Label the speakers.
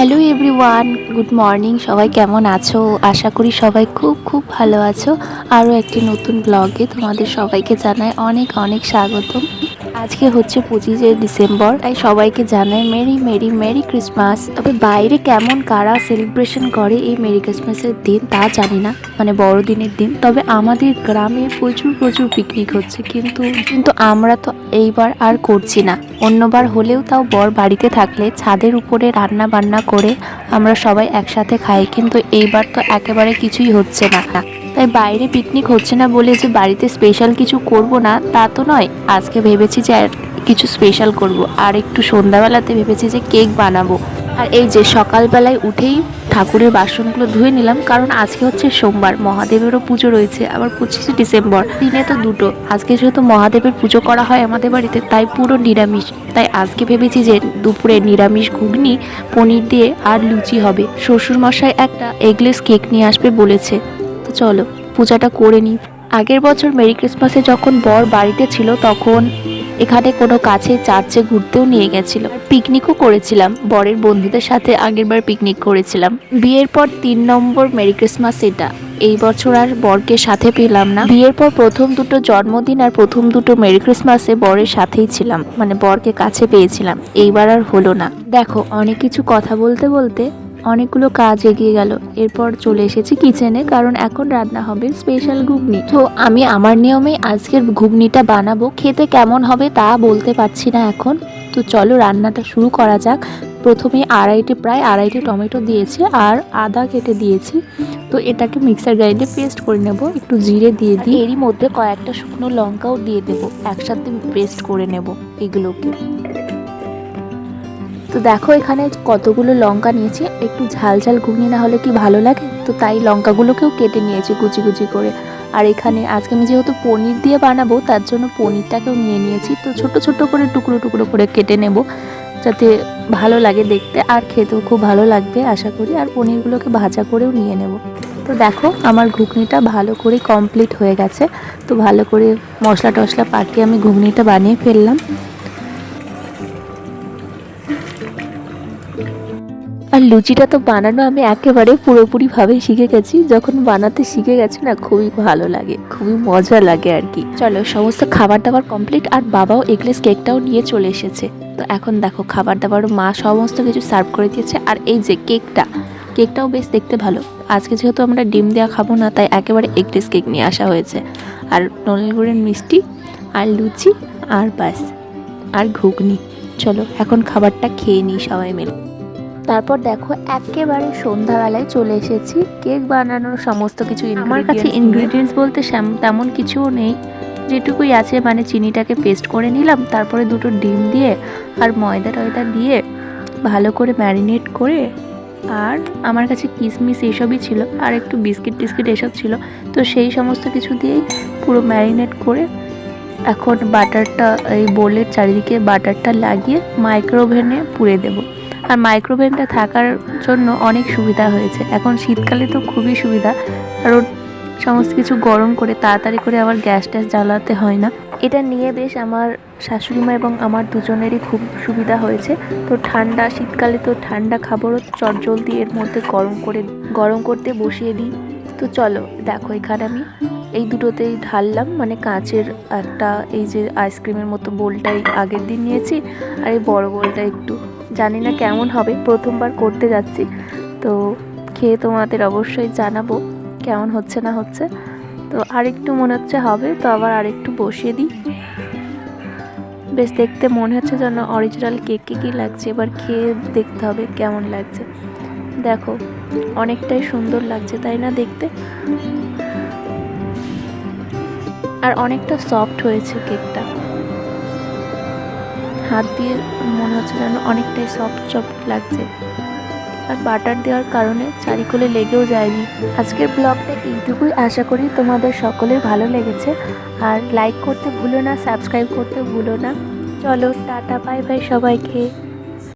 Speaker 1: Hello everyone good morning সবাই কেমন আছো? আশা করি সবাই খুব খুব ভালো আছো। আরও একটি নতুন ব্লগে তোমাদের সবাইকে জানাই অনেক অনেক স্বাগতম। আজকে হচ্ছে পঁচিশে ডিসেম্বর, তাই সবাইকে জানাই মেরি মেরি মেরি ক্রিসমাস। তবে বাইরে কেমন কারা সেলিব্রেশন করে এই মেরি ক্রিসমাসের দিন, তা জানি না মানে বড়দিনের দিন। তবে আমাদের গ্রামে প্রচুর প্রচুর পিকনিক হচ্ছে, কিন্তু কিন্তু আমরা তো এইবার আর করছি না। অন্যবার হলেও তাও বর বাড়িতে থাকলে ছাদের উপরে রান্না বান্না করে আমরা সবাই একসাথে খাই, কিন্তু এইবার তো একেবারে কিছুই হচ্ছে না। তাই বাইরে পিকনিক হচ্ছে না বলে যে বাড়িতে স্পেশাল কিছু করব না, তা তো নয়। আজকে ভেবেছি যে কিছু স্পেশাল করব। আর একটু সন্ধ্যাবেলাতে ভেবেছি যে কেক বানাবো। আর এই যে সকালবেলায় উঠেই ঠাকুরের বাসনগুলো ধুয়ে নিলাম, কারণ আজকে হচ্ছে সোমবার, মহাদেবেরও পুজো রয়েছে, আবার পঁচিশে ডিসেম্বর, দিনে তো দুটো। আজকে যেহেতু মহাদেবের পুজো করা হয় আমাদের বাড়িতে, তাই পুরো নিরামিষ। তাই আজকে ভেবেছি যে দুপুরে নিরামিষ ঘুগনি, পনির দিয়ে আর লুচি হবে। শ্বশুরমশাই একটা এগলেস কেক নিয়ে আসবে বলেছে। চলো, পূজাটা করে নিই। আগের বছর মেরি ক্রিসমাসে যখন বর বাড়িতে ছিল, তখন এখানে কোনো কাছে চার্চে ঘুরতেও নিয়ে গেছিল। পিকনিকও করেছিলাম, বরের বন্ধুদের সাথে আগেরবার পিকনিক করেছিলাম। বিয়ের পর তিন নম্বর মেরি ক্রিসমাস এটা। এই বছর আর বরকে সাথে পেলাম না। বিয়ের পর প্রথম দুটো জন্মদিন আর প্রথম দুটো মেরি ক্রিসমাসে বরের সাথেই ছিলাম। মানে বরকে কাছে পেয়েছিলাম। এইবার আর হলো না। দেখো, অনেক কিছু কথা বলতে বলতে অনেকগুলো কাজ এগিয়ে গেল। এরপর চলে এসেছি কিচেনে, কারণ এখন রান্না হবে স্পেশাল ঘুগনি। তো আমি আমার নিয়মে আজকের ঘুগনিটা বানাবো। খেতে কেমন হবে তা বলতে পারছি না এখন। তো চলো রান্নাটা শুরু করা যাক। প্রথমে আড়াইটে, প্রায় আড়াইটে টমেটো দিয়েছি আর আদা কেটে দিয়েছি। তো এটাকে মিক্সার গ্রাইন্ডে পেস্ট করে নেব। একটু জিরে দিয়ে দিই। এরই মধ্যে কয়েকটা শুকনো লঙ্কাও দিয়ে দেবো। একসাথে পেস্ট করে নেব এগুলোকে। তো দেখো এখানে কতগুলো লঙ্কা নিয়েছি। একটু ঝাল ঝাল ঘুগনি না হলে কি ভালো লাগে? তো তাই লঙ্কাগুলোকেও কেটে নিয়েছি কুচি কুচি করে। আর এখানে আজকে আমি যেহেতু পনির দিয়ে বানাবো, তার জন্য পনিরটাকেও নিয়ে নিয়েছি। তো ছোট ছোট করে টুকরো টুকরো করে কেটে নেব, যাতে ভালো লাগে দেখতে আর খেতেও খুব ভালো লাগবে, আশা করি। আর পনিরগুলোকে ভাজা করেও নিয়ে নেব। তো দেখো আমার ঘুগনিটা ভালো করে কমপ্লিট হয়ে গেছে। তো ভালো করে মশলা টশলা পাকিয়ে আমি ঘুগনিটা বানিয়ে ফেললাম। আর লুচিটা তো বানানো আমি একেবারে পুরোপুরিভাবে শিখে গেছি। যখন বানাতে শিখে গেছি না, খুবই ভালো লাগে, খুবই মজা লাগে আর কি। চলো, সমস্ত খাবার দাবার কমপ্লিট আর বাবাও এগলেস কেকটাও নিয়ে চলে এসেছে। তো এখন দেখো খাবার দাবারও মা সমস্ত কিছু সার্ভ করে দিয়েছে। আর এই যে কেকটা কেকটাও বেশ দেখতে ভালো। আজকে যেহেতু আমরা ডিম দেওয়া খাব না, তাই একেবারে এগলেস কেক নিয়ে আসা হয়েছে। আর নলেন মিষ্টি, আর লুচি, আর বাস আর ঘুগনি। চলো এখন খাবারটা খেয়ে নিই সবাই মিলে। তারপর দেখো একেবারে সন্ধ্যাবেলায় চলে এসেছি। কেক বানানোর সমস্ত কিছু আমার কাছে ইনগ্রিডিয়েন্টস বলতে তেমন কিছুও নেই। যেটুকুই আছে মানে চিনিটাকে পেস্ট করে নিলাম তারপরে দুটো ডিম দিয়ে আর ময়দা টয়দা দিয়ে ভালো করে ম্যারিনেট করে আর আমার কাছে কিশমিশ এইসবই ছিল আর একটু বিস্কিট টিস্কিট এসব ছিল। তো সেই সমস্ত কিছু দিয়েই পুরো ম্যারিনেট করে এখন বাটারটা, এই বোলের চারিদিকে বাটারটা লাগিয়ে মাইক্রোওভেনে পুড়ে দেবো। আর মাইক্রোওভেনটা থাকার জন্য অনেক সুবিধা হয়েছে। এখন শীতকালে তো খুবই সুবিধা। কারণ সমস্ত কিছু গরম করে তাড়াতাড়ি করে আবার গ্যাস ট্যাস জ্বালাতে হয় না। এটা নিয়ে বেশ আমার শাশুড়ি মা এবং আমার দুজনেরই খুব সুবিধা হয়েছে। তো ঠান্ডা, শীতকালে তো ঠান্ডা খাবারও চটজলদি এর মধ্যে গরম করে, গরম করতে বসিয়ে দিই। তো চলো, দেখো এখানে আমি এই দুটোতেই ঢাললাম মানে কাঁচের একটা এই যে আইসক্রিমের মতো বোলটাই আগের দিন নিয়েছি, আর এই বড় বোলটা একটু। জানি না কেমন হবে, প্রথমবার করতে যাচ্ছি। তো খেয়ে তোমাদের অবশ্যই জানাব, কেমন হচ্ছে না হচ্ছে। তো আরেকটু মনে হচ্ছে হবে, তো আবার আরেকটু বসিয়ে দিই। বেশ, দেখতে মনে হচ্ছে যেন অরিজিনাল কেক কেকই লাগছে, এবার খেয়ে দেখতে হবে কেমন লাগছে। দেখো, অনেকটাই সুন্দর লাগছে, তাই না দেখতে? আর অনেকটা সফট হয়েছে কেকটা। হাত দিয়ে মনে হচ্ছে যেন অনেকটাই সফট সফট লাগছে। আর বাটার দেওয়ার কারণে চারিকোলে লেগেও যায়নি। আজকের ব্লগটা এইটুকুই। আশা করি তোমাদের সকলের ভালো লেগেছে। আর লাইক করতে ভুলো না সাবস্ক্রাইব করতে ভুলো না। চলো, টাটা বাই বাই সবাইকে।